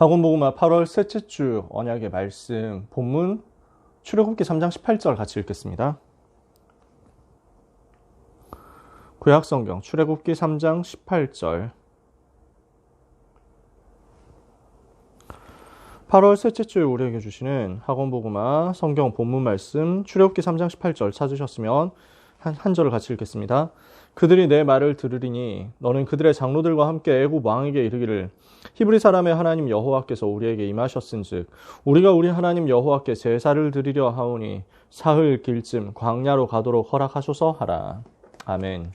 학원보고마 8월 셋째 주 언약의 말씀 본문 출애굽기 3장 18절 같이 읽겠습니다. 구약 성경 출애굽기 3장 18절 8월 셋째 주에 우리에게 주시는 학원보고마 성경 본문 말씀 출애굽기 3장 18절 찾으셨으면 한, 한 절을 같이 읽겠습니다. 그들이 내 말을 들으리니 너는 그들의 장로들과 함께 애굽 왕에게 이르기를 히브리 사람의 하나님 여호와께서 우리에게 임하셨은즉 우리가 우리 하나님 여호와께 제사를 드리려 하오니 사흘 길쯤 광야로 가도록 허락하소서 하라. 아멘.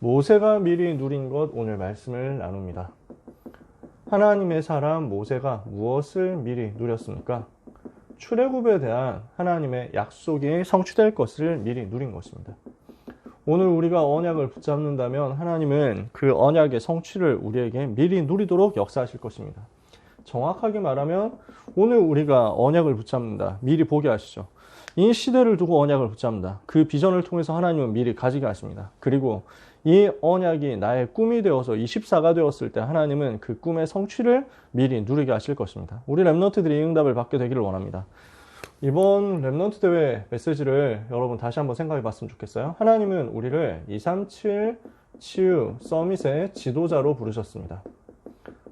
모세가 미리 누린 것 오늘 말씀을 나눕니다. 하나님의 사람 모세가 무엇을 미리 누렸습니까? 출애굽에 대한 하나님의 약속이 성취될 것을 미리 누린 것입니다. 오늘 우리가 언약을 붙잡는다면 하나님은 그 언약의 성취를 우리에게 미리 누리도록 역사하실 것입니다. 정확하게 말하면 오늘 우리가 언약을 붙잡는다. 미리 보게 하시죠. 이 시대를 두고 언약을 붙잡는다. 그 비전을 통해서 하나님은 미리 가지게 하십니다. 그리고 이 언약이 나의 꿈이 되어서 24가 되었을 때 하나님은 그 꿈의 성취를 미리 누리게 하실 것입니다. 우리 랩런트들이 이 응답을 받게 되기를 원합니다. 이번 랩런트 대회 메시지를 여러분 다시 한번 생각해 봤으면 좋겠어요. 하나님은 우리를 237 치유 서밋의 지도자로 부르셨습니다.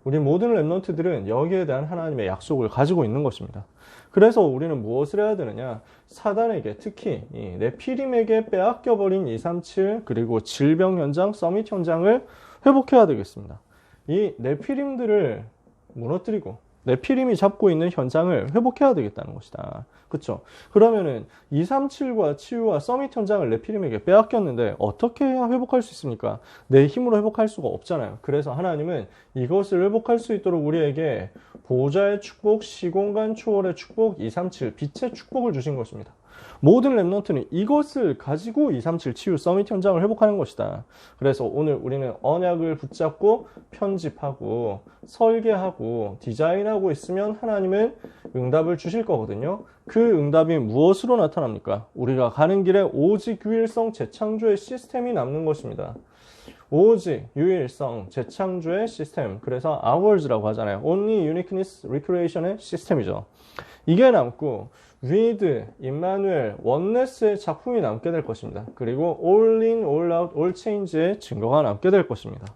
우리 모든 랩런트들은 여기에 대한 하나님의 약속을 가지고 있는 것입니다. 그래서 우리는 무엇을 해야 되느냐? 사단에게 특히 이 네피림에게 빼앗겨버린 237 그리고 질병 현장, 서밋 현장을 회복해야 되겠습니다. 이 네피림들을 무너뜨리고 네피림이 잡고 있는 현장을 회복해야 되겠다는 것이다. 그렇죠? 그러면은 237과 치유와 서밋 현장을 네피림에게 빼앗겼는데 어떻게 해야 회복할 수 있습니까? 내 힘으로 회복할 수가 없잖아요. 그래서 하나님은 이것을 회복할 수 있도록 우리에게 보좌의 축복, 시공간 초월의 축복, 237 빛의 축복을 주신 것입니다. 모든 랩런트는 이것을 가지고 237 치유 서밋 현장을 회복하는 것이다. 그래서 오늘 우리는 언약을 붙잡고 편집하고 설계하고 디자인하고 있으면 하나님은 응답을 주실 거거든요. 그 응답이 무엇으로 나타납니까? 우리가 가는 길에 오직 유일성 재창조의 시스템이 남는 것입니다. 오직 유일성 재창조의 시스템 그래서 OURS라고 하잖아요. Only Uniqueness Recreation의 시스템이죠. 이게 남고 위드, 임마누엘, 원네스의 작품이 남게 될 것입니다. 그리고 all in, all out, all change의 증거가 남게 될 것입니다.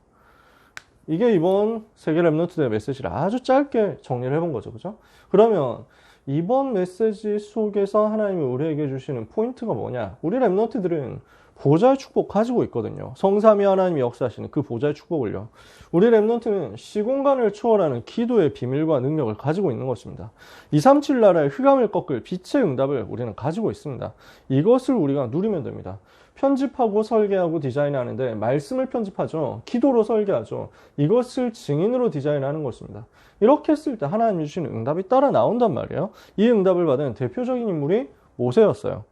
이게 이번 세계 랩노트의 메시지를 아주 짧게 정리를 해본 거죠. 그죠? 그러면 이번 메시지 속에서 하나님이 우리에게 주시는 포인트가 뭐냐? 우리 랩노트들은 보좌의 축복 가지고 있거든요. 성삼위 하나님이 역사하시는 그 보좌의 축복을요. 우리 랩런트는 시공간을 초월하는 기도의 비밀과 능력을 가지고 있는 것입니다. 237 나라의 흑암을 꺾을 빛의 응답을 우리는 가지고 있습니다. 이것을 우리가 누리면 됩니다. 편집하고 설계하고 디자인하는데 말씀을 편집하죠. 기도로 설계하죠. 이것을 증인으로 디자인하는 것입니다. 이렇게 했을 때 하나님이 주시는 응답이 따라 나온단 말이에요. 이 응답을 받은 대표적인 인물이 모세였어요.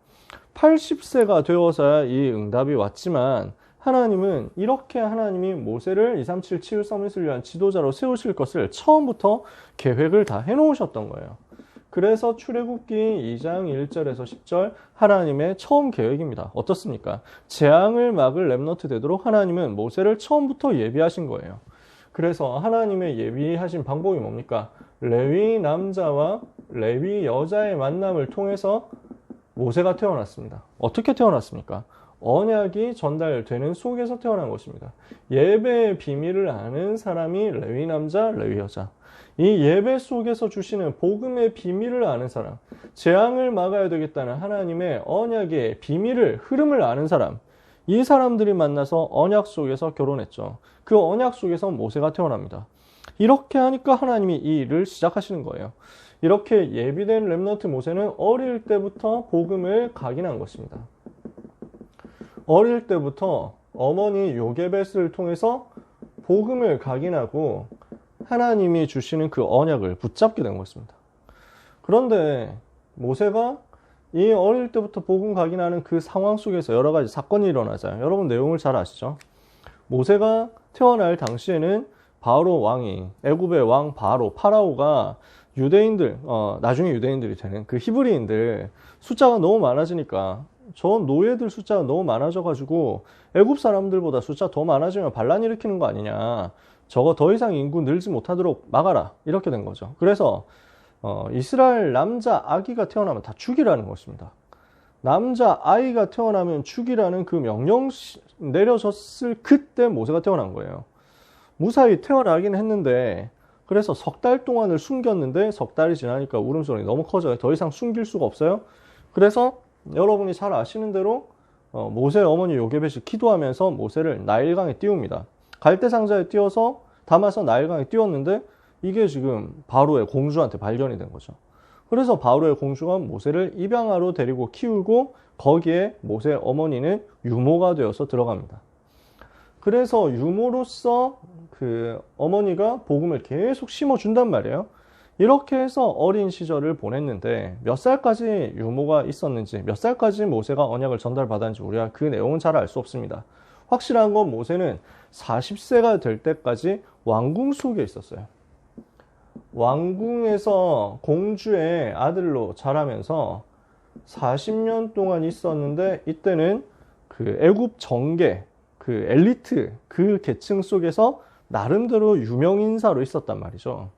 80세가 되어서야 이 응답이 왔지만 하나님은 이렇게 하나님이 모세를 237 치유 서밋을 위한 지도자로 세우실 것을 처음부터 계획을 다 해놓으셨던 거예요. 그래서 출애굽기 2장 1절에서 10절 하나님의 처음 계획입니다. 어떻습니까? 재앙을 막을 랩너트 되도록 하나님은 모세를 처음부터 예비하신 거예요. 그래서 하나님의 예비하신 방법이 뭡니까? 레위 남자와 레위 여자의 만남을 통해서 모세가 태어났습니다. 어떻게 태어났습니까? 언약이 전달되는 속에서 태어난 것입니다. 예배의 비밀을 아는 사람이 레위 남자, 레위 여자. 이 예배 속에서 주시는 복음의 비밀을 아는 사람, 재앙을 막아야 되겠다는 하나님의 언약의 비밀을, 흐름을 아는 사람, 이 사람들이 만나서 언약 속에서 결혼했죠. 그 언약 속에서 모세가 태어납니다. 이렇게 하니까 하나님이 이 일을 시작하시는 거예요. 이렇게 예비된 렘너트 모세는 어릴 때부터 복음을 각인한 것입니다. 어릴 때부터 어머니 요게벳을 통해서 복음을 각인하고 하나님이 주시는 그 언약을 붙잡게 된 것입니다. 그런데 모세가 이 어릴 때부터 복음 각인하는 그 상황 속에서 여러 가지 사건이 일어나잖아요. 여러분 내용을 잘 아시죠? 모세가 태어날 당시에는 바로 왕이 애굽의 왕 바로 파라오가 유대인들 어, 나중에 유대인들이 되는 그 히브리인들 숫자가 너무 많아지니까 저 노예들 숫자가 너무 많아져 가지고 애굽 사람들보다 숫자 더 많아지면 반란 일으키는 거 아니냐 저거 더 이상 인구 늘지 못하도록 막아라. 이렇게 된 거죠. 그래서 어, 이스라엘 남자 아기가 태어나면 다 죽이라는 것입니다. 남자 아이가 태어나면 죽이라는 그 명령 내려졌을 그때 모세가 태어난 거예요. 무사히 태어나긴 했는데 그래서 석 달 동안을 숨겼는데 석 달이 지나니까 울음소리 너무 커져요. 더 이상 숨길 수가 없어요. 그래서 여러분이 잘 아시는 대로 어, 모세 어머니 요게벳이 기도하면서 모세를 나일강에 띄웁니다. 갈대 상자에 띄워서 담아서 나일강에 띄웠는데 이게 지금 바로의 공주한테 발견이 된 거죠. 그래서 바로의 공주가 모세를 입양아로 데리고 키우고 거기에 모세 어머니는 유모가 되어서 들어갑니다. 그래서 유모로서 그 어머니가 복음을 계속 심어준단 말이에요. 이렇게 해서 어린 시절을 보냈는데 몇 살까지 유모가 있었는지 몇 살까지 모세가 언약을 전달받았는지 우리가 그 내용은 잘 알 수 없습니다. 확실한 건 모세는 40세가 될 때까지 왕궁 속에 있었어요. 왕궁에서 공주의 아들로 자라면서 40년 동안 있었는데 이때는 그 애굽 정계, 그 엘리트 그 계층 속에서 나름대로 유명 인사로 있었단 말이죠.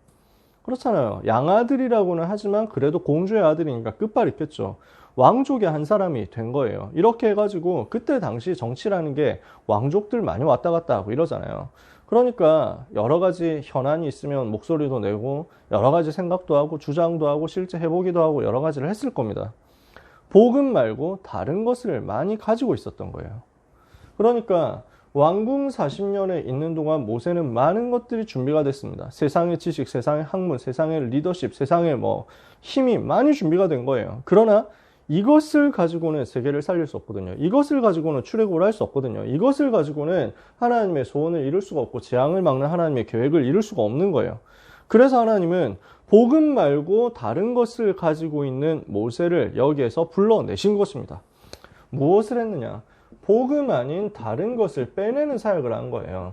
그렇잖아요. 양아들이라고는 하지만 그래도 공주의 아들이니까 끝발 있겠죠. 왕족의 한 사람이 된 거예요. 이렇게 해가지고 그때 당시 정치라는 게 왕족들 많이 왔다 갔다 하고 이러잖아요. 그러니까 여러 가지 현안이 있으면 목소리도 내고 여러 가지 생각도 하고 주장도 하고 실제 해보기도 하고 여러 가지를 했을 겁니다. 복음 말고 다른 것을 많이 가지고 있었던 거예요. 그러니까 왕궁 40년에 있는 동안 모세는 많은 것들이 준비가 됐습니다. 세상의 지식, 세상의 학문, 세상의 리더십, 세상의 뭐 힘이 많이 준비가 된 거예요. 그러나 이것을 가지고는 세계를 살릴 수 없거든요. 이것을 가지고는 출애굽을 할 수 없거든요. 이것을 가지고는 하나님의 소원을 이룰 수가 없고 재앙을 막는 하나님의 계획을 이룰 수가 없는 거예요. 그래서 하나님은 복음 말고 다른 것을 가지고 있는 모세를 여기에서 불러내신 것입니다. 무엇을 했느냐? 복음 아닌 다른 것을 빼내는 사역을 한 거예요.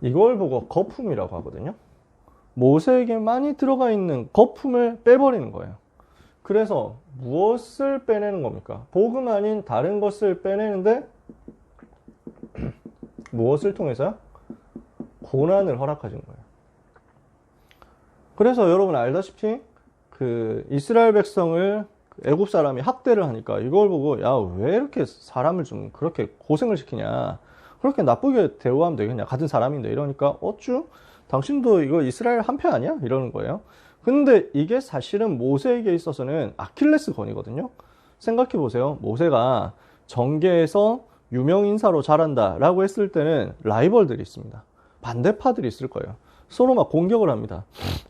이걸 보고 거품이라고 하거든요. 모세에게 많이 들어가 있는 거품을 빼버리는 거예요. 그래서 무엇을 빼내는 겁니까? 복음 아닌 다른 것을 빼내는데 무엇을 통해서요? 고난을 허락하신 거예요. 그래서 여러분 알다시피 그 이스라엘 백성을 애굽 사람이 학대를 하니까 이걸 보고 야 왜 이렇게 사람을 좀 그렇게 고생을 시키냐 그렇게 나쁘게 대우하면 되겠냐 같은 사람인데 이러니까 어쭈 당신도 이거 이스라엘 한패 아니야 이러는 거예요 근데 이게 사실은 모세에게 있어서는 아킬레스 건이거든요. 생각해 보세요. 모세가 정계에서 유명 인사로 자란다라고 했을 때는 라이벌들이 있습니다. 반대파들이 있을 거예요. 서로 막 공격을 합니다.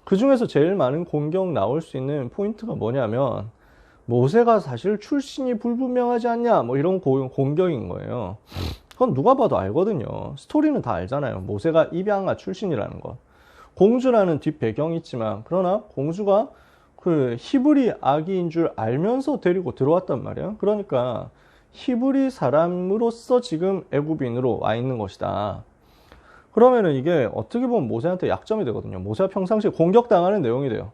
그 중에서 제일 많은 공격 나올 수 있는 포인트가 뭐냐면 모세가 사실 출신이 불분명하지 않냐 뭐 이런 공격인 거예요. 그건 누가 봐도 알거든요. 스토리는 다 알잖아요. 모세가 입양아 출신이라는 것. 공주라는 뒷 배경이 있지만 그러나 공주가 그 히브리 아기인 줄 알면서 데리고 들어왔단 말이에요. 그러니까 히브리 사람으로서 지금 애굽인으로 와 있는 것이다. 그러면은 이게 어떻게 보면 모세한테 약점이 되거든요. 모세가 평상시에 공격당하는 내용이 돼요.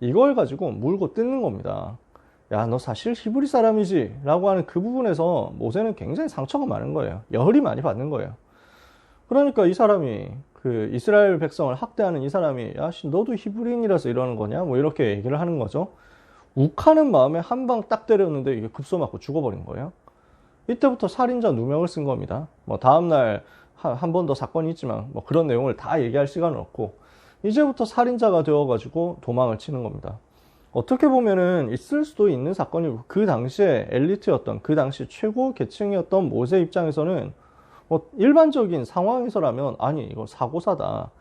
이걸 가지고 물고 뜯는 겁니다. 야, 너 사실 히브리 사람이지? 라고 하는 그 부분에서 모세는 굉장히 상처가 많은 거예요. 열이 많이 받는 거예요. 그러니까 이 사람이 그 이스라엘 백성을 학대하는 이 사람이 야, 씨, 너도 히브리인이라서 이러는 거냐? 뭐 이렇게 얘기를 하는 거죠. 욱하는 마음에 한 방 딱 때렸는데 이게 급소 맞고 죽어버린 거예요. 이때부터 살인자 누명을 쓴 겁니다. 뭐 다음날 한 번 더 사건이 있지만 뭐 그런 내용을 다 얘기할 시간은 없고 이제부터 살인자가 되어 가지고 도망을 치는 겁니다. 어떻게 보면은 있을 수도 있는 사건이고 그 당시에 엘리트였던 그 당시 최고 계층이었던 모세 입장에서는 뭐 일반적인 상황에서라면 아니 이거 사고사다.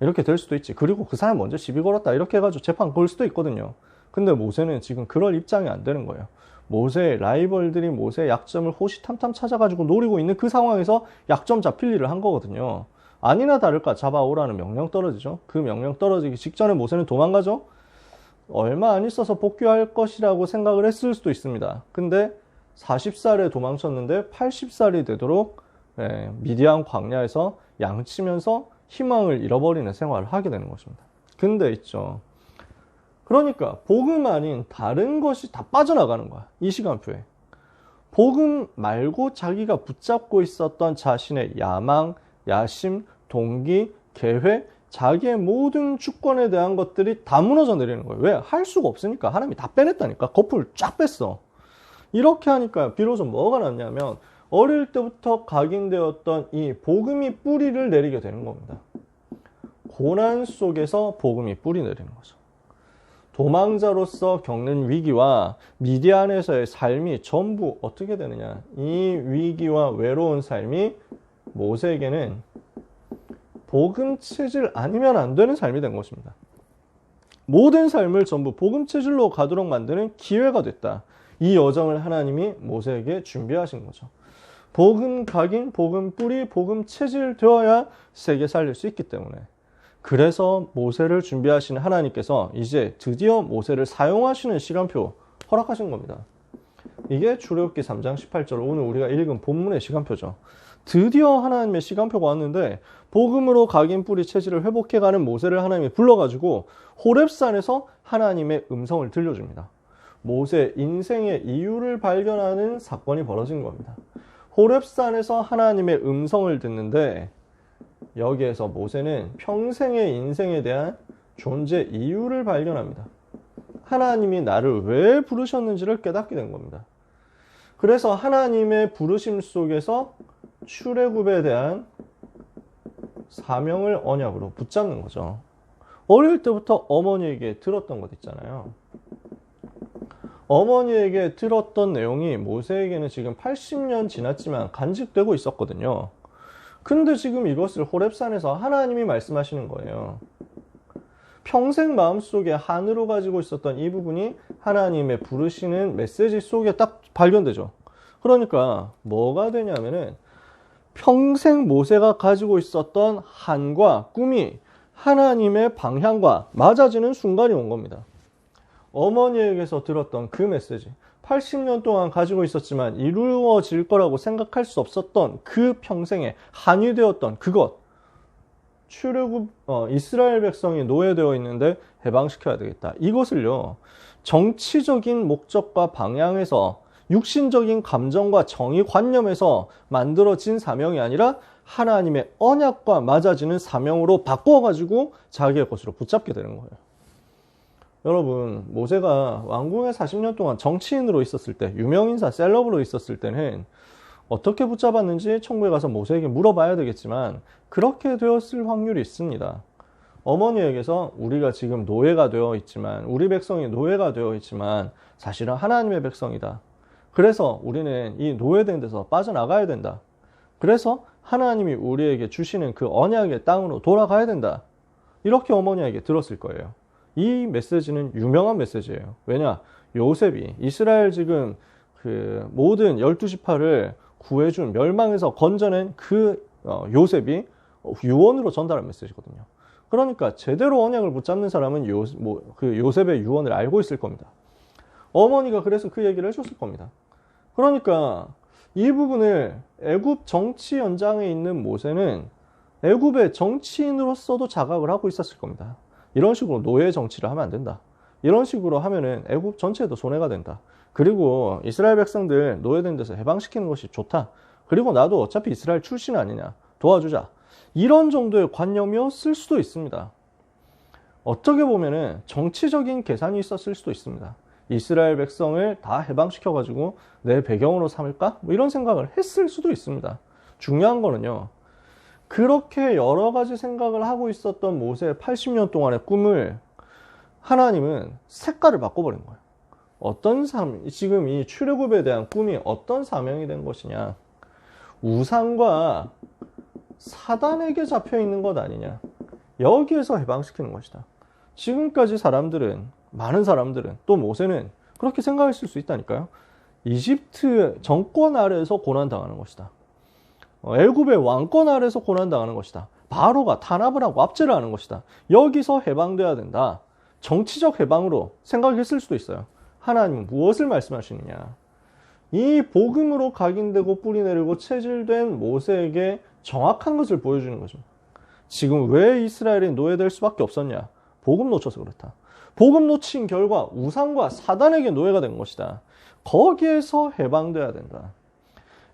이렇게 될 수도 있지. 그리고 그 사람 먼저 시비 걸었다. 이렇게 해가지고 재판 걸 수도 있거든요. 근데 모세는 지금 그럴 입장이 안 되는 거예요. 모세 라이벌들이 모세의 약점을 호시탐탐 찾아가지고 노리고 있는 그 상황에서 약점 잡힐 일을 한 거거든요. 아니나 다를까 잡아오라는 명령 떨어지죠. 그 명령 떨어지기 직전에 모세는 도망가죠 얼마 안 있어서 복귀할 것이라고 생각을 했을 수도 있습니다 근데 40살에 도망쳤는데 80살이 되도록 예, 미디안 광야에서 양치면서 희망을 잃어버리는 생활을 하게 되는 것입니다. 근데 있죠. 그러니까 복음 아닌 다른 것이 다 빠져나가는 거야. 이 시간표에. 복음 말고 자기가 붙잡고 있었던 자신의 야망, 야심, 동기, 계획, 자기의 모든 주권에 대한 것들이 다 무너져 내리는 거예요. 왜? 할 수가 없으니까. 하나님이 다 빼냈다니까. 거품을 쫙 뺐어. 이렇게 하니까 비로소 뭐가 났냐면 어릴 때부터 각인되었던 이 복음이 뿌리를 내리게 되는 겁니다. 고난 속에서 복음이 뿌리 내리는 거죠. 도망자로서 겪는 위기와 미디안에서의 삶이 전부 어떻게 되느냐. 이 위기와 외로운 삶이 모세에게는 복음 체질 아니면 안 되는 삶이 된 것입니다. 모든 삶을 전부 복음 체질로 가도록 만드는 기회가 됐다. 이 여정을 하나님이 모세에게 준비하신 거죠. 복음 각인, 복음 뿌리, 복음 체질 되어야 세계 살릴 수 있기 때문에. 그래서 모세를 준비하신 하나님께서 이제 드디어 모세를 사용하시는 시간표 허락하신 겁니다. 이게 출애굽기 3장 18절 오늘 우리가 읽은 본문의 시간표죠. 드디어 하나님의 시간표가 왔는데 복음으로 각인 뿌리 체질을 회복해가는 모세를 하나님이 불러가지고 호렙산에서 하나님의 음성을 들려줍니다. 모세 인생의 이유를 발견하는 사건이 벌어진 겁니다. 호렙산에서 하나님의 음성을 듣는데 여기에서 모세는 평생의 인생에 대한 존재 이유를 발견합니다. 하나님이 나를 왜 부르셨는지를 깨닫게 된 겁니다. 그래서 하나님의 부르심 속에서 출애굽에 대한 사명을 언약으로 붙잡는 거죠. 어릴 때부터 어머니에게 들었던 것 있잖아요. 어머니에게 들었던 내용이 모세에게는 지금 80년 지났지만 간직되고 있었거든요. 근데 지금 이것을 호랩산에서 하나님이 말씀하시는 거예요. 평생 마음속에 한으로 가지고 있었던 이 부분이 하나님의 부르시는 메시지 속에 딱 발견되죠. 그러니까 뭐가 되냐면은 평생 모세가 가지고 있었던 한과 꿈이 하나님의 방향과 맞아지는 순간이 온 겁니다. 어머니에게서 들었던 그 메시지, 80년 동안 가지고 있었지만 이루어질 거라고 생각할 수 없었던 그 평생에 한이 되었던 그것, 출애굽 어, 이스라엘 백성이 노예되어 있는데 해방시켜야 되겠다. 이것을요 정치적인 목적과 방향에서 육신적인 감정과 정의관념에서 만들어진 사명이 아니라 하나님의 언약과 맞아지는 사명으로 바꿔가지고 자기의 것으로 붙잡게 되는 거예요. 여러분, 모세가 왕궁에 40년 동안 정치인으로 있었을 때, 유명인사, 셀럽으로 있었을 때는 어떻게 붙잡았는지 천국에 가서 모세에게 물어봐야 되겠지만, 그렇게 되었을 확률이 있습니다. 어머니에게서 우리가 지금 노예가 되어 있지만, 우리 백성이 노예가 되어 있지만, 사실은 하나님의 백성이다. 그래서 우리는 이 노예된 데서 빠져나가야 된다. 그래서 하나님이 우리에게 주시는 그 언약의 땅으로 돌아가야 된다. 이렇게 어머니에게 들었을 거예요. 이 메시지는 유명한 메시지예요. 왜냐? 요셉이 이스라엘 지금 그 모든 12지파를 구해준 멸망에서 건져낸 그 어, 요셉이 유언으로 전달한 메시지거든요. 그러니까 제대로 언약을 붙잡는 사람은 요, 뭐, 그 요셉의 유언을 알고 있을 겁니다. 어머니가 그래서 그 얘기를 해줬을 겁니다. 그러니까 이 부분을 애굽 정치 연장에 있는 모세는 애굽의 정치인으로서도 자각을 하고 있었을 겁니다. 이런 식으로 노예 정치를 하면 안 된다. 이런 식으로 하면은 애굽 전체에도 손해가 된다. 그리고 이스라엘 백성들 노예된 데서 해방시키는 것이 좋다. 그리고 나도 어차피 이스라엘 출신 아니냐. 도와주자. 이런 정도의 관념이었을 수도 있습니다. 어떻게 보면은 정치적인 계산이 있었을 수도 있습니다. 이스라엘 백성을 다 해방시켜 가지고 내 배경으로 삼을까? 뭐 이런 생각을 했을 수도 있습니다. 중요한 거는요. 그렇게 여러 가지 생각을 하고 있었던 모세의 80년 동안의 꿈을 하나님은 색깔을 바꿔버린 거예요. 어떤 삶, 지금 이 출애굽에 대한 꿈이 어떤 사명이 된 것이냐. 우상과 사단에게 잡혀 있는 것 아니냐. 여기에서 해방시키는 것이다. 지금까지 사람들은 많은 사람들은 또 모세는 그렇게 생각했을 수 있다니까요. 이집트 정권 아래에서 고난당하는 것이다. 어, 애굽의 왕권 아래에서 고난당하는 것이다. 바로가 탄압을 하고 압제를 하는 것이다. 여기서 해방돼야 된다. 정치적 해방으로 생각했을 수도 있어요. 하나님은 무엇을 말씀하시느냐? 이 복음으로 각인되고 뿌리내리고 체질된 모세에게 정확한 것을 보여주는 거죠. 지금 왜 이스라엘이 노예될 수밖에 없었냐? 복음 놓쳐서 그렇다. 복음 놓친 결과 우상과 사단에게 노예가 된 것이다. 거기에서 해방돼야 된다.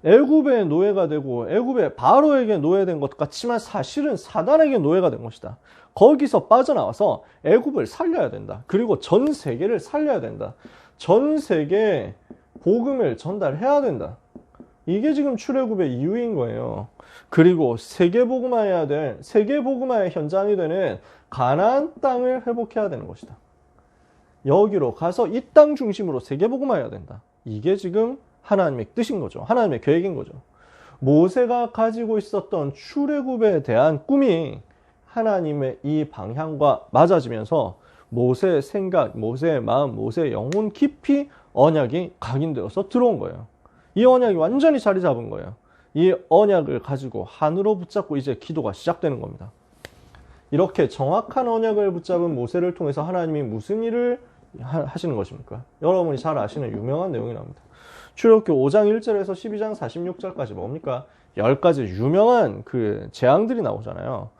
애굽의 노예가 되고 애굽의 바로에게 노예된 것 같지만 사실은 사단에게 노예가 된 것이다. 거기서 빠져나와서 애굽을 살려야 된다. 그리고 전 세계를 살려야 된다. 전 세계에 복음을 전달해야 된다. 이게 지금 출애굽의 이유인 거예요. 그리고 세계 복음화해야 될 세계 복음화의 현장이 되는 가나안 땅을 회복해야 되는 것이다. 여기로 가서 이 땅 중심으로 세계 복음화해야 된다. 이게 지금 하나님의 뜻인 거죠. 하나님의 계획인 거죠. 모세가 가지고 있었던 출애굽에 대한 꿈이 하나님의 이 방향과 맞아지면서 모세의 생각, 모세의 마음, 모세의 영혼 깊이 언약이 각인되어서 들어온 거예요. 이 언약이 완전히 자리 잡은 거예요. 이 언약을 가지고 한으로 붙잡고 이제 기도가 시작되는 겁니다. 이렇게 정확한 언약을 붙잡은 모세를 통해서 하나님이 무슨 일을 하시는 것입니까? 여러분이 잘 아시는 유명한 내용이 나옵니다. 출애굽기 5장 1절에서 12장 46절까지 뭡니까? 10가지 유명한 그 재앙들이 나오잖아요.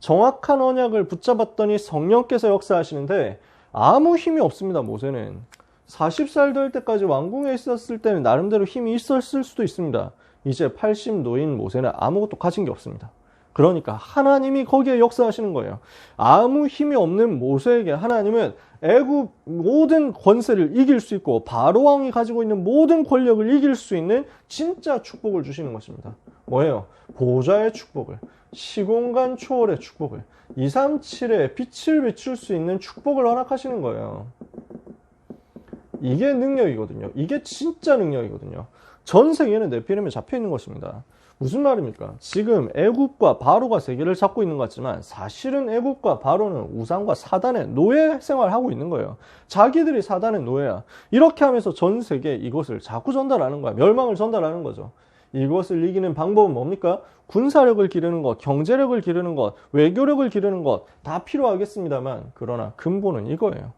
정확한 언약을 붙잡았더니 성령께서 역사하시는데 아무 힘이 없습니다, 모세는. 40살 될 때까지 왕궁에 있었을 때는 나름대로 힘이 있었을 수도 있습니다. 이제 80 노인 모세는 아무것도 가진 게 없습니다. 그러니까 하나님이 거기에 역사하시는 거예요. 아무 힘이 없는 모세에게 하나님은 애굽 모든 권세를 이길 수 있고 바로 왕이 가지고 있는 모든 권력을 이길 수 있는 진짜 축복을 주시는 것입니다. 뭐예요? 보좌의 축복을, 시공간 초월의 축복을, 237의 빛을 비출 수 있는 축복을 허락하시는 거예요. 이게 능력이거든요. 이게 진짜 능력이거든요. 전 세계는 네피림에 잡혀 있는 것입니다. 무슨 말입니까? 지금 애국과 바로가 세계를 잡고 있는 것 같지만 사실은 애국과 바로는 우상과 사단의 노예 생활을 하고 있는 거예요. 자기들이 사단의 노예야. 이렇게 하면서 전 세계에 이것을 자꾸 전달하는 거야. 멸망을 전달하는 거죠. 이것을 이기는 방법은 뭡니까? 군사력을 기르는 것, 경제력을 기르는 것, 외교력을 기르는 것 다 필요하겠습니다.만 그러나 근본은 이거예요.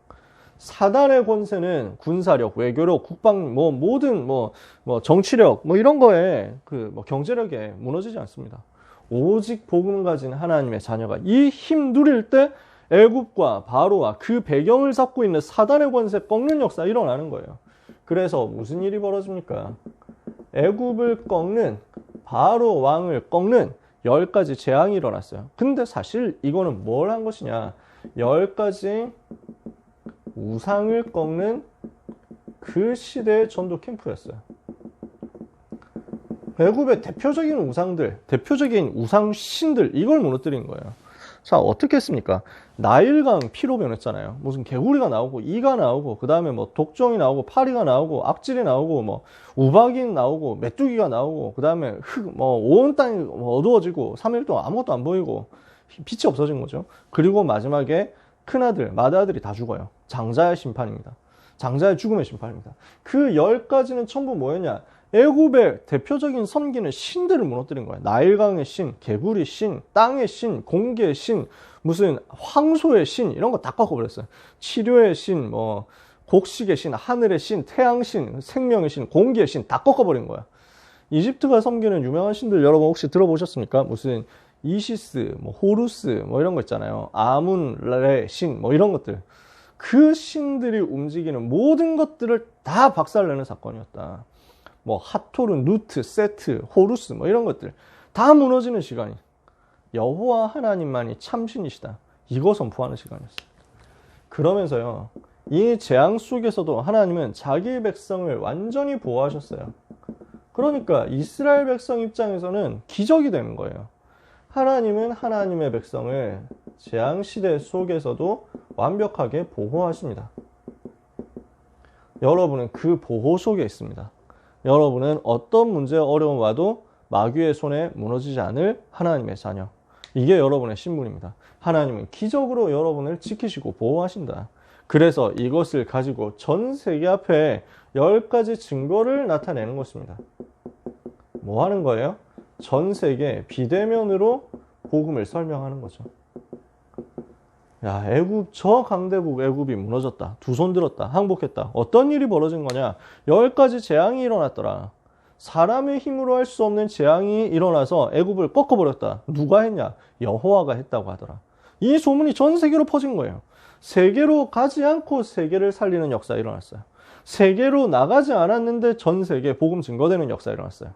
사단의 권세는 군사력, 외교력, 국방, 뭐 모든 뭐, 뭐 정치력, 뭐 이런 거에 그 뭐 경제력에 무너지지 않습니다. 오직 복음 가진 하나님의 자녀가 이 힘 누릴 때 애굽과 바로와 그 배경을 잡고 있는 사단의 권세 꺾는 역사 일어나는 거예요. 그래서 무슨 일이 벌어집니까? 애굽을 꺾는 바로 왕을 꺾는 열 가지 재앙이 일어났어요. 근데 사실 이거는 뭘 한 것이냐? 열 가지 우상을 꺾는 그 시대의 전도 캠프였어요. 애굽의 대표적인 우상들, 대표적인 우상 신들 이걸 무너뜨린 거예요. 자 어떻게 했습니까? 나일강 피로 변했잖아요. 무슨 개구리가 나오고 이가 나오고 그 다음에 뭐 독종이 나오고 파리가 나오고 악질이 나오고 뭐 우박이 나오고 메뚜기가 나오고 그 다음에 흙뭐온 땅이 뭐 어두워지고 3일 동안 아무것도 안 보이고 빛이 없어진 거죠. 그리고 마지막에 큰아들, 맏아들이 다 죽어요. 장자의 심판입니다. 장자의 죽음의 심판입니다. 그 열 가지는 전부 뭐였냐? 애굽의 대표적인 섬기는 신들을 무너뜨린 거예요. 나일강의 신, 개구리 신, 땅의 신, 공기의 신, 무슨 황소의 신 이런 거 다 꺾어버렸어요. 치료의 신, 뭐 곡식의 신, 하늘의 신, 태양 신, 생명의 신, 공기의 신 다 꺾어버린 거야. 이집트가 섬기는 유명한 신들 여러분 혹시 들어보셨습니까? 무슨 이시스, 뭐 호루스, 뭐 이런 거 있잖아요. 아문 레 신, 뭐 이런 것들. 그 신들이 움직이는 모든 것들을 다 박살내는 사건이었다. 뭐 하토르, 누트, 세트, 호루스, 뭐 이런 것들 다 무너지는 시간이. 여호와 하나님만이 참신이시다. 이거 선포하는 시간이었어요. 그러면서요, 이 재앙 속에서도 하나님은 자기 백성을 완전히 보호하셨어요. 그러니까 이스라엘 백성 입장에서는 기적이 되는 거예요. 하나님은 하나님의 백성을 재앙 시대 속에서도 완벽하게 보호하십니다. 여러분은 그 보호 속에 있습니다. 여러분은 어떤 문제 어려움 와도 마귀의 손에 무너지지 않을 하나님의 자녀. 이게 여러분의 신분입니다. 하나님은 기적으로 여러분을 지키시고 보호하신다. 그래서 이것을 가지고 전 세계 앞에 열 가지 증거를 나타내는 것입니다. 뭐 하는 거예요? 전 세계 비대면으로 복음을 설명하는 거죠. 야, 애굽, 저 강대국 애굽이 무너졌다. 두 손 들었다. 항복했다. 어떤 일이 벌어진 거냐? 열 가지 재앙이 일어났더라. 사람의 힘으로 할 수 없는 재앙이 일어나서 애굽을 꺾어 버렸다. 누가 했냐? 여호와가 했다고 하더라. 이 소문이 전 세계로 퍼진 거예요. 세계로 가지 않고 세계를 살리는 역사 일어났어요. 세계로 나가지 않았는데 전 세계 복음 증거되는 역사 일어났어요.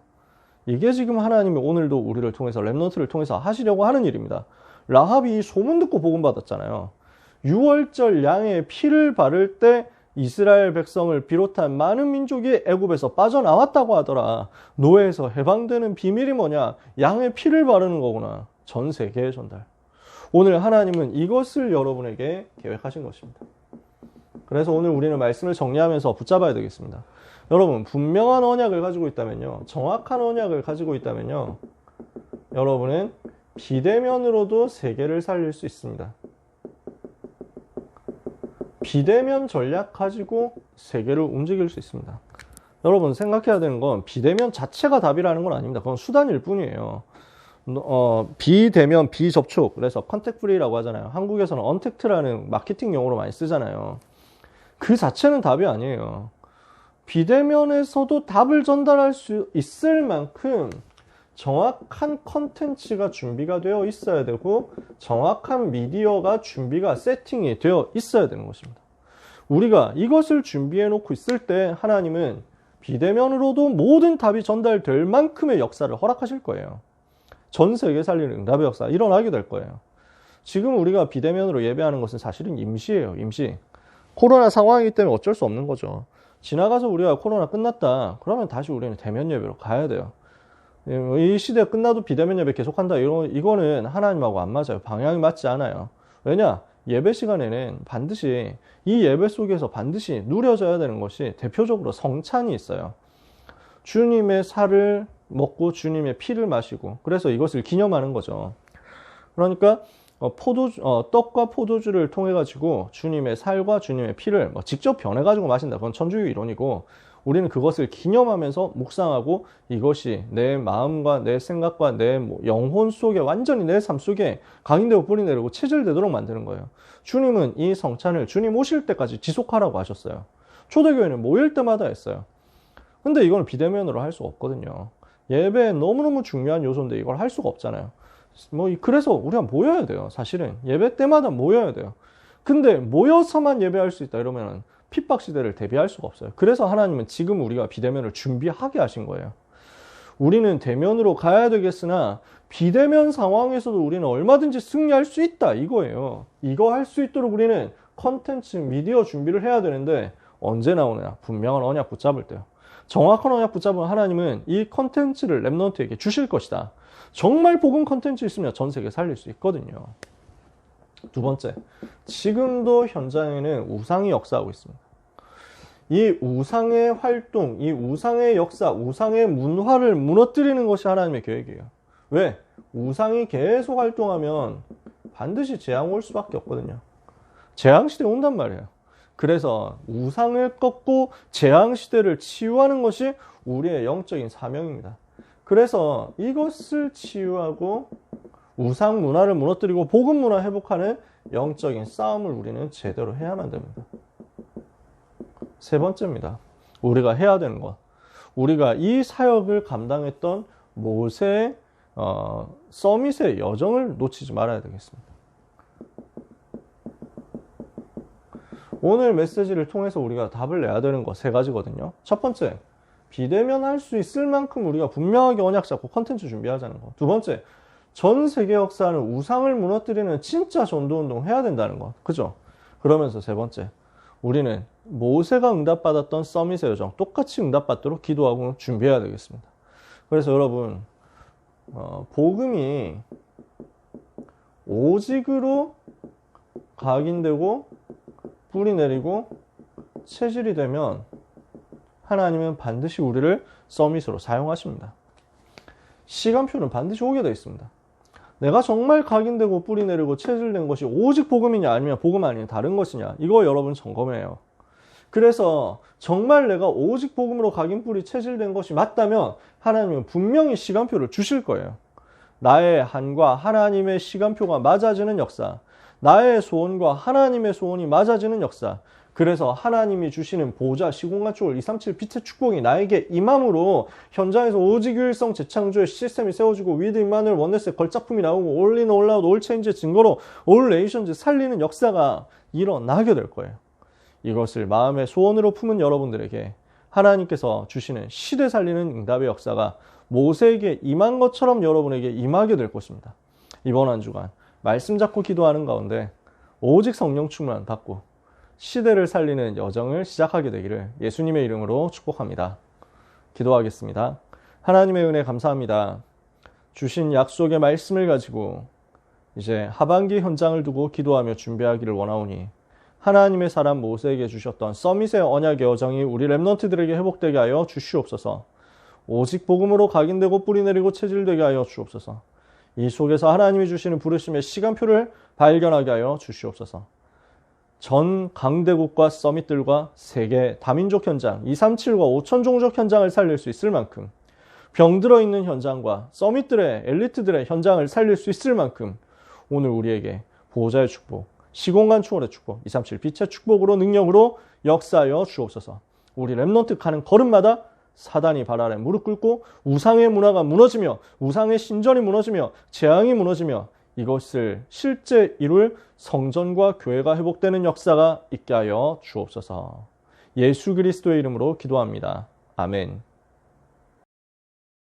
이게 지금 하나님이 오늘도 우리를 통해서 랩넌트를 통해서 하시려고 하는 일입니다. 라합이 소문 듣고 복음 받았잖아요. 6월절 양의 피를 바를 때 이스라엘 백성을 비롯한 많은 민족이 애굽에서 빠져나왔다고 하더라. 노예에서 해방되는 비밀이 뭐냐? 양의 피를 바르는 거구나. 전 세계에 전달. 오늘 하나님은 이것을 여러분에게 계획하신 것입니다. 그래서 오늘 우리는 말씀을 정리하면서 붙잡아야 되겠습니다. 여러분, 분명한 언약을 가지고 있다면요. 정확한 언약을 가지고 있다면요. 여러분은 비대면으로도 세계를 살릴 수 있습니다. 비대면 전략 가지고 세계를 움직일 수 있습니다. 여러분 생각해야 되는 건 비대면 자체가 답이라는 건 아닙니다. 그건 수단일 뿐이에요. 어, 비대면 비접촉 그래서 컨택 프리라고 하잖아요. 한국에서는 언택트라는 마케팅 용어로 많이 쓰잖아요. 그 자체는 답이 아니에요. 비대면에서도 답을 전달할 수 있을 만큼 정확한 컨텐츠가 준비가 되어 있어야 되고 정확한 미디어가 준비가 세팅이 되어 있어야 되는 것입니다. 우리가 이것을 준비해 놓고 있을 때 하나님은 비대면으로도 모든 답이 전달될 만큼의 역사를 허락하실 거예요. 전 세계 살리는 응답의 역사 일어나게 될 거예요. 지금 우리가 비대면으로 예배하는 것은 사실은 임시예요. 임시. 코로나 상황이기 때문에 어쩔 수 없는 거죠. 지나가서 우리가 코로나 끝났다. 그러면 다시 우리는 대면 예배로 가야 돼요. 이 시대 끝나도 비대면 예배 계속한다. 이거, 이거는 하나님하고 안 맞아요. 방향이 맞지 않아요. 왜냐? 예배 시간에는 반드시 이 예배 속에서 반드시 누려져야 되는 것이 대표적으로 성찬이 있어요. 주님의 살을 먹고 주님의 피를 마시고 그래서 이것을 기념하는 거죠. 그러니까 어, 포도 어, 떡과 포도주를 통해 가지고 주님의 살과 주님의 피를 뭐 직접 변해 가지고 마신다. 그건 천주교 이론이고 우리는 그것을 기념하면서 묵상하고 이것이 내 마음과 내 생각과 내 뭐 영혼 속에 완전히 내 삶 속에 강인되고 뿌리 내리고 체질되도록 만드는 거예요. 주님은 이 성찬을 주님 오실 때까지 지속하라고 하셨어요. 초대교회는 모일 때마다 했어요. 근데 이걸 비대면으로 할 수가 없거든요. 예배 너무너무 중요한 요소인데 이걸 할 수가 없잖아요. 뭐 그래서 우리가 모여야 돼요. 사실은 예배 때마다 모여야 돼요. 근데 모여서만 예배할 수 있다 이러면은 핍박 시대를 대비할 수가 없어요. 그래서 하나님은 지금 우리가 비대면을 준비하게 하신 거예요. 우리는 대면으로 가야 되겠으나 비대면 상황에서도 우리는 얼마든지 승리할 수 있다 이거예요. 이거 할 수 있도록 우리는 컨텐츠, 미디어 준비를 해야 되는데 언제 나오느냐? 분명한 언약 붙잡을 때요. 정확한 언약 붙잡은 하나님은 이 컨텐츠를 랩넌트에게 주실 것이다. 정말 복음 컨텐츠 있으면 전 세계 살릴 수 있거든요. 두 번째, 지금도 현장에는 우상이 역사하고 있습니다. 이 우상의 활동, 이 우상의 역사, 우상의 문화를 무너뜨리는 것이 하나님의 계획이에요. 왜? 우상이 계속 활동하면 반드시 재앙 올 수밖에 없거든요. 재앙 시대 온단 말이에요. 그래서 우상을 꺾고 재앙 시대를 치유하는 것이 우리의 영적인 사명입니다. 그래서 이것을 치유하고 우상 문화를 무너뜨리고 복음 문화 회복하는 영적인 싸움을 우리는 제대로 해야만 됩니다. 세 번째입니다. 우리가 해야 되는 것. 우리가 이 사역을 감당했던 모세의 어, 서밋의 여정을 놓치지 말아야 되겠습니다. 오늘 메시지를 통해서 우리가 답을 내야 되는 것 세 가지거든요. 첫 번째, 비대면 할 수 있을 만큼 우리가 분명하게 언약 잡고 컨텐츠 준비하자는 것. 두 번째, 전 세계 역사는 우상을 무너뜨리는 진짜 전도운동 해야 된다는 것. 그죠? 그러면서 세 번째, 우리는 모세가 응답받았던 서밋의 여정 똑같이 응답받도록 기도하고 준비해야 되겠습니다. 그래서 여러분, 어, 복음이 오직으로 각인되고 뿌리 내리고 체질이 되면 하나님은 반드시 우리를 서밋으로 사용하십니다. 시간표는 반드시 오게 되어 있습니다. 내가 정말 각인되고 뿌리 내리고 체질된 것이 오직 복음이냐 아니면 복음 아닌 다른 것이냐 이거 여러분 점검해요. 그래서 정말 내가 오직 복음으로 각인 뿌리 체질된 것이 맞다면 하나님은 분명히 시간표를 주실 거예요. 나의 한과 하나님의 시간표가 맞아지는 역사, 나의 소원과 하나님의 소원이 맞아지는 역사, 그래서 하나님이 주시는 보좌 시공간 쪽을 237 빛의 축복이 나에게 임함으로 현장에서 오직 유일성 재창조의 시스템이 세워지고 위드 임마늘 원네스의 걸작품이 나오고 올린 올라웃 올체인지 증거로 올 레이션즈 살리는 역사가 일어나게 될 거예요. 이것을 마음의 소원으로 품은 여러분들에게 하나님께서 주시는 시대 살리는 응답의 역사가 모세에게 임한 것처럼 여러분에게 임하게 될 것입니다. 이번 한 주간 말씀 잡고 기도하는 가운데 오직 성령 충만 받고 시대를 살리는 여정을 시작하게 되기를 예수님의 이름으로 축복합니다. 기도하겠습니다. 하나님의 은혜 감사합니다. 주신 약속의 말씀을 가지고 이제 하반기 현장을 두고 기도하며 준비하기를 원하오니 하나님의 사람 모세에게 주셨던 서밋의 언약의 여정이 우리 랩넌트들에게 회복되게 하여 주시옵소서. 오직 복음으로 각인되고 뿌리내리고 체질되게 하여 주옵소서. 이 속에서 하나님이 주시는 부르심의 시간표를 발견하게 하여 주시옵소서. 전 강대국과 서밋들과 세계 다민족 현장, 237과 5천 종족 현장을 살릴 수 있을 만큼 병들어 있는 현장과 서밋들의 엘리트들의 현장을 살릴 수 있을 만큼 오늘 우리에게 보호자의 축복, 시공간 추월의 축복, 237 빛의 축복으로 능력으로 역사하여 주옵소서. 우리 랩넌트 가는 걸음마다 사단이 발 아래 무릎 꿇고 우상의 문화가 무너지며 우상의 신전이 무너지며 재앙이 무너지며 이것을 실제 이룰 성전과 교회가 회복되는 역사가 있게 하여 주옵소서. 예수 그리스도의 이름으로 기도합니다. 아멘.